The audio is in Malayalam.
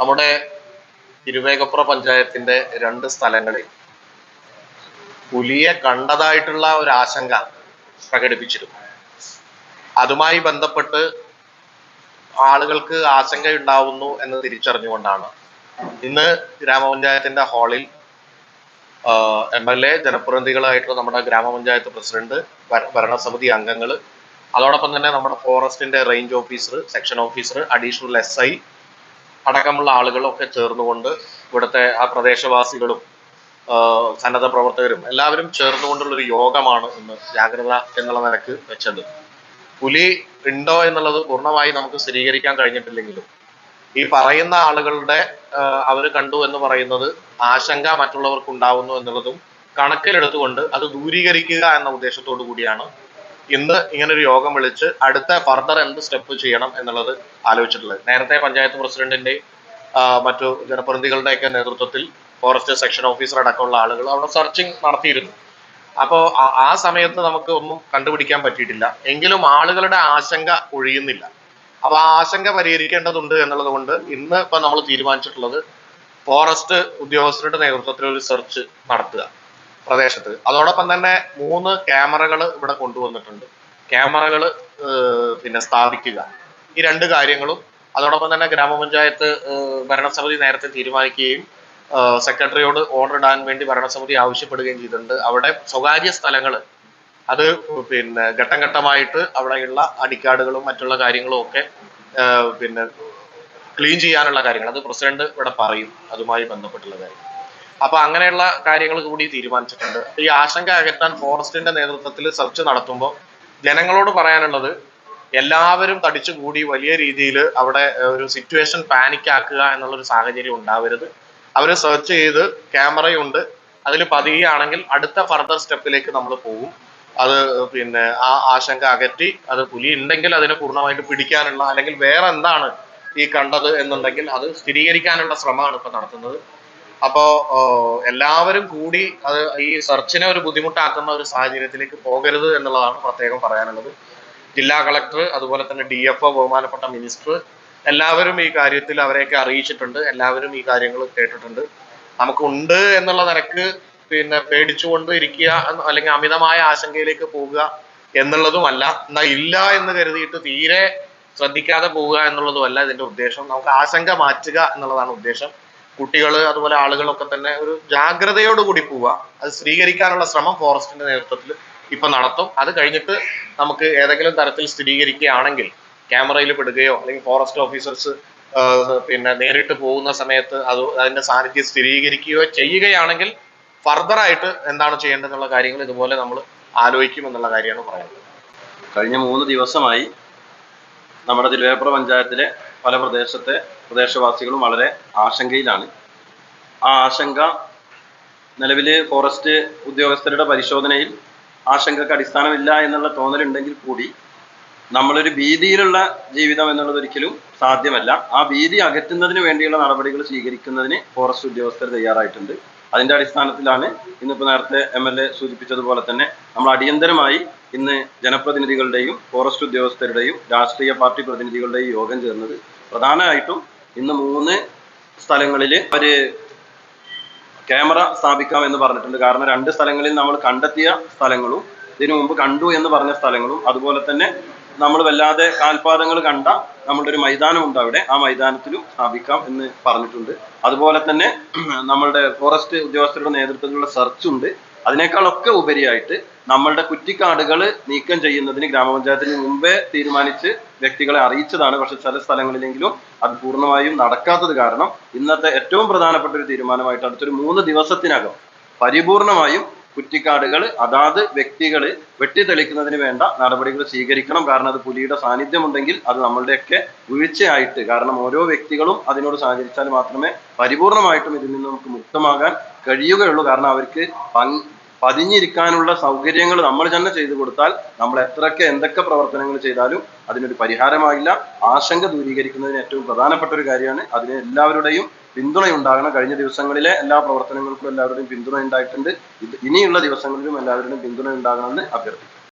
നമ്മുടെ തിരുവേഗപ്പുറ പഞ്ചായത്തിന്റെ രണ്ട് സ്ഥലങ്ങളിൽ പുലിയെ കണ്ടതായിട്ടുള്ള ഒരു ആശങ്ക പ്രകടിപ്പിച്ചിരുന്നു. അതുമായി ബന്ധപ്പെട്ട് ആളുകൾക്ക് ആശങ്കയുണ്ടാവുന്നു എന്ന് തിരിച്ചറിഞ്ഞുകൊണ്ടാണ്. ഇന്ന് ഗ്രാമപഞ്ചായത്തിന്റെ ഹാളിൽ എം എൽ എ ജനപ്രതിനിധികളായിട്ടുള്ള നമ്മുടെ ഗ്രാമപഞ്ചായത്ത് പ്രസിഡന്റ് ഭരണസമിതി അംഗങ്ങൾ അതോടൊപ്പം തന്നെ നമ്മുടെ ഫോറസ്റ്റിന്റെ range officer section officer additional S I അടക്കമുള്ള ആളുകളൊക്കെ ചേർന്നുകൊണ്ട് ഇവിടുത്തെ ആ പ്രദേശവാസികളും സന്നദ്ധ പ്രവർത്തകരും എല്ലാവരും ചേർന്നുകൊണ്ടുള്ള ഒരു യോഗമാണ് ഇന്ന് ജാഗ്രത എന്നുള്ള നിലയ്ക്ക് വെച്ചത്. പുലി ഉണ്ടോ എന്നുള്ളത് പൂർണമായി നമുക്ക് സ്ഥിരീകരിക്കാൻ കഴിഞ്ഞിട്ടില്ലെങ്കിലും ഈ പറയുന്ന ആളുകളുടെ അവർ കണ്ടു എന്ന് പറയുന്നത് ആശങ്ക മറ്റുള്ളവർക്ക് ഉണ്ടാവുന്നു എന്നുള്ളതും കണക്കിലെടുത്തുകൊണ്ട് അത് ദൂരീകരിക്കുക എന്ന ഉദ്ദേശത്തോടു കൂടിയാണ് ഇന്ന് ഇങ്ങനെ ഒരു യോഗം വിളിച്ച് അടുത്ത ഫർദർ എന്ത് സ്റ്റെപ്പ് ചെയ്യണം എന്നുള്ളത് ആലോചിച്ചിട്ടുള്ളത്. നേരത്തെ പഞ്ചായത്ത് പ്രസിഡന്റിന്റെ മറ്റു ജനപ്രതിനിധികളുടെയൊക്കെ നേതൃത്വത്തിൽ ഫോറസ്റ്റ് സെക്ഷൻ ഓഫീസർ അടക്കമുള്ള ആളുകൾ അവിടെ സെർച്ചിങ് നടത്തിയിരുന്നു. അപ്പോൾ ആ സമയത്ത് നമുക്ക് ഒന്നും കണ്ടുപിടിക്കാൻ പറ്റിയിട്ടില്ല. എങ്കിലും ആളുകളുടെ ആശങ്ക ഒഴിയുന്നില്ല. അപ്പൊ ആ ആശങ്ക പരിഹരിക്കേണ്ടതുണ്ട് എന്നുള്ളത് കൊണ്ട് ഇന്ന് ഇപ്പൊ നമ്മൾ തീരുമാനിച്ചിട്ടുള്ളത് ഫോറസ്റ്റ് ഉദ്യോഗസ്ഥരുടെ നേതൃത്വത്തിൽ ഒരു സെർച്ച് നടത്തുക. പ്രദേശത്ത്. അതോടൊപ്പം തന്നെ മൂന്ന് ക്യാമറകൾ ഇവിടെ കൊണ്ടുവന്നിട്ടുണ്ട്. ക്യാമറകൾ പിന്നെ സ്ഥാപിക്കുക. ഈ രണ്ട് കാര്യങ്ങളും അതോടൊപ്പം തന്നെ ഗ്രാമപഞ്ചായത്ത് ഭരണസമിതി നേരത്തെ തീരുമാനിക്കുകയും സെക്രട്ടറിയോട് ഓർഡർ ഇടാൻ വേണ്ടി ഭരണസമിതി ആവശ്യപ്പെടുകയും ചെയ്തിട്ടുണ്ട്. അവിടെ സ്വകാര്യ സ്ഥലങ്ങൾ അത് പിന്നെ ഘട്ടം ഘട്ടമായിട്ട് അവിടെയുള്ള അടിക്കാടുകളും മറ്റുള്ള കാര്യങ്ങളും ഒക്കെ പിന്നെ ക്ലീൻ ചെയ്യാനുള്ള കാര്യങ്ങൾ. അത് പ്രസിഡന്റ് ഇവിടെ പറയും. അതുമായി ബന്ധപ്പെട്ടുള്ള കാര്യം അപ്പൊ അങ്ങനെയുള്ള കാര്യങ്ങൾ കൂടി തീരുമാനിച്ചിട്ടുണ്ട്. ഈ ആശങ്ക അകറ്റാൻ ഫോറസ്റ്റിന്റെ നേതൃത്വത്തിൽ സെർച്ച് നടത്തുമ്പോൾ ജനങ്ങളോട് പറയാനുള്ളത് എല്ലാവരും തടിച്ചുകൂടി വലിയ രീതിയിൽ അവിടെ ഒരു സിറ്റുവേഷൻ പാനിക് ആക്കുക എന്നുള്ളൊരു സാഹചര്യം ഉണ്ടാവരുത്. അവർ സെർച്ച് ചെയ്ത് ക്യാമറയുണ്ട്. അതിൽ പതിയുകയാണെങ്കിൽ അടുത്ത ഫർദർ സ്റ്റെപ്പിലേക്ക് നമ്മൾ പോകും അത് പിന്നെ ആ ആശങ്ക അകറ്റി അത് പുലി ഉണ്ടെങ്കിൽ അതിനെ പൂർണമായിട്ട് പിടിക്കാനുള്ള അല്ലെങ്കിൽ വേറെ എന്താണ് ഈ കണ്ടത് എന്നുണ്ടെങ്കിൽ അത് സ്ഥിരീകരിക്കാനുള്ള ശ്രമമാണ് ഇപ്പൊ നടത്തുന്നത്. അപ്പോ എല്ലാവരും കൂടി അത് ഈ സെർച്ചിനെ ഒരു ബുദ്ധിമുട്ടാക്കുന്ന ഒരു സാഹചര്യത്തിലേക്ക് പോകരുത് എന്നുള്ളതാണ് പ്രത്യേകം പറയാനുള്ളത്. ജില്ലാ കളക്ടർ അതുപോലെ തന്നെ ഡി എഫ് ഒ ബഹുമാനപ്പെട്ട മിനിസ്റ്റർ എല്ലാവരും ഈ കാര്യത്തിൽ അവരെയൊക്കെ അറിയിച്ചിട്ടുണ്ട്. എല്ലാവരും ഈ കാര്യങ്ങൾ കേട്ടിട്ടുണ്ട്. നമുക്കുണ്ട് എന്നുള്ള നിരക്ക് പിന്നെ പേടിച്ചുകൊണ്ട് ഇരിക്കുക അല്ലെങ്കിൽ അമിതമായ ആശങ്കയിലേക്ക് പോവുക എന്നുള്ളതുമല്ല. എന്നാൽ ഇല്ല എന്ന് കരുതിയിട്ട് തീരെ ശ്രദ്ധിക്കാതെ പോവുക എന്നുള്ളതുമല്ല ഇതിന്റെ ഉദ്ദേശം. നമുക്ക് ആശങ്ക മാറ്റുക എന്നുള്ളതാണ് ഉദ്ദേശം. കുട്ടികൾ അതുപോലെ ആളുകളൊക്കെ തന്നെ ഒരു ജാഗ്രതയോടുകൂടി പോവുക. അത് സ്ഥിരീകരിക്കാനുള്ള ശ്രമം ഫോറസ്റ്റിന്റെ നേതൃത്വത്തിൽ ഇപ്പൊ നടത്തും. അത് കഴിഞ്ഞിട്ട് നമുക്ക് ഏതെങ്കിലും തരത്തിൽ സ്ഥിരീകരിക്കുകയാണെങ്കിൽ ക്യാമറയിൽ പെടുകയോ അല്ലെങ്കിൽ ഫോറസ്റ്റ് ഓഫീസേഴ്സ് പിന്നെ നേരിട്ട് പോകുന്ന സമയത്ത് അത് അതിന്റെ സാന്നിധ്യം സ്ഥിരീകരിക്കുകയോ ചെയ്യുകയാണെങ്കിൽ ഫർദർ ആയിട്ട് എന്താണ് ചെയ്യേണ്ടതെന്നുള്ള കാര്യങ്ങൾ ഇതുപോലെ നമ്മൾ ആലോചിക്കും എന്നുള്ള കാര്യമാണ് പറയുന്നത്. കഴിഞ്ഞ മൂന്ന് ദിവസമായി നമ്മുടെ തിരുവേപ്പുറ പഞ്ചായത്തിലെ പല പ്രദേശത്തെ പ്രദേശവാസികളും വളരെ ആശങ്കയിലാണ്. ആ ആശങ്ക നിലവിൽ ഫോറസ്റ്റ് ഉദ്യോഗസ്ഥരുടെ പരിശോധനയിൽ ആശങ്കക്ക് അടിസ്ഥാനമില്ല എന്നുള്ള തോന്നലുണ്ടെങ്കിൽ കൂടി നമ്മളൊരു ഭീതിയിലുള്ള ജീവിതം എന്നുള്ളത് ഒരിക്കലും സാധ്യമല്ല. ആ ഭീതി അകറ്റുന്നതിന് വേണ്ടിയുള്ള നടപടികൾ സ്വീകരിക്കുന്നതിന് ഫോറസ്റ്റ് ഉദ്യോഗസ്ഥർ തയ്യാറായിട്ടുണ്ട്. അതിന്റെ അടിസ്ഥാനത്തിലാണ് ഇന്നിപ്പോൾ നേരത്തെ എം എൽ എ സൂചിപ്പിച്ചതുപോലെ തന്നെ നമ്മൾ അടിയന്തരമായി ഇന്ന് ജനപ്രതിനിധികളുടെയും ഫോറസ്റ്റ് ഉദ്യോഗസ്ഥരുടെയും രാഷ്ട്രീയ പാർട്ടി പ്രതിനിധികളുടെയും യോഗം ചേർന്നത്. പ്രധാനമായിട്ടും ഇന്ന് മൂന്ന് സ്ഥലങ്ങളിൽ ഒരു ക്യാമറ സ്ഥാപിക്കാം എന്ന് പറഞ്ഞിട്ടുണ്ട്. കാരണം രണ്ട് സ്ഥലങ്ങളിൽ നമ്മൾ കണ്ടെത്തിയ സ്ഥലങ്ങളും ഇതിനു മുമ്പ് കണ്ടു എന്ന് പറഞ്ഞ സ്ഥലങ്ങളും അതുപോലെ തന്നെ നമ്മൾ വല്ലാതെ കാൽപാദങ്ങൾ കണ്ട നമ്മളുടെ ഒരു മൈതാനമുണ്ട് അവിടെ. ആ മൈതാനത്തിലും സ്ഥാപിക്കാം എന്ന് പറഞ്ഞിട്ടുണ്ട്. അതുപോലെ തന്നെ നമ്മളുടെ ഫോറസ്റ്റ് ഉദ്യോഗസ്ഥരുടെ നേതൃത്വത്തിലുള്ള സെർച്ച് ഉണ്ട്. അതിനേക്കാളൊക്കെ ഉപരിയായിട്ട് നമ്മളുടെ കുറ്റിക്കാടുകൾ നീക്കം ചെയ്യുന്നതിന് ഗ്രാമപഞ്ചായത്തിന് മുമ്പേ തീരുമാനിച്ച് വ്യക്തികളെ അറിയിച്ചതാണ്. പക്ഷെ ചില സ്ഥലങ്ങളിലെങ്കിലും അത് പൂർണമായും നടക്കാത്തത് കാരണം ഇന്നത്തെ ഏറ്റവും പ്രധാനപ്പെട്ട ഒരു തീരുമാനമായിട്ട് അടുത്തൊരു മൂന്ന് ദിവസത്തിനകം പരിപൂർണമായും കുറ്റിക്കാടുകൾ അതാത് വ്യക്തികൾ വെട്ടിത്തെളിക്കുന്നതിന് വേണ്ട നടപടികൾ സ്വീകരിക്കണം. കാരണം അത് പുലിയുടെ സാന്നിധ്യമുണ്ടെങ്കിൽ അത് നമ്മളുടെയൊക്കെ വീഴ്ചയായിട്ട് കാരണം ഓരോ വ്യക്തികളും അതിനോട് സഹകരിച്ചാൽ മാത്രമേ പരിപൂർണമായിട്ടും ഇതിൽ നിന്ന് നമുക്ക് മുക്തമാകാൻ കഴിയുകയുള്ളൂ. കാരണം അവർക്ക് പതിഞ്ഞിരിക്കാനുള്ള സൗകര്യങ്ങൾ നമ്മൾ തന്നെ ചെയ്തു കൊടുത്താൽ നമ്മൾ എത്രയൊക്കെ എന്തൊക്കെ പ്രവർത്തനങ്ങൾ ചെയ്താലും അതിനൊരു പരിഹാരമാകില്ല. ആശങ്ക ദൂരീകരിക്കുന്നതിന് ഏറ്റവും പ്രധാനപ്പെട്ട ഒരു കാര്യമാണ് അതിന് എല്ലാവരുടെയും പിന്തുണയുണ്ടാകണം. കഴിഞ്ഞ ദിവസങ്ങളിലെ എല്ലാ പ്രവർത്തനങ്ങൾക്കും എല്ലാവരുടെയും പിന്തുണ ഉണ്ടായിട്ടുണ്ട് ഇനിയുള്ള ദിവസങ്ങളിലും എല്ലാവരുടെയും പിന്തുണ ഉണ്ടാകണമെന്ന് അഭ്യർത്ഥിക്കുന്നു.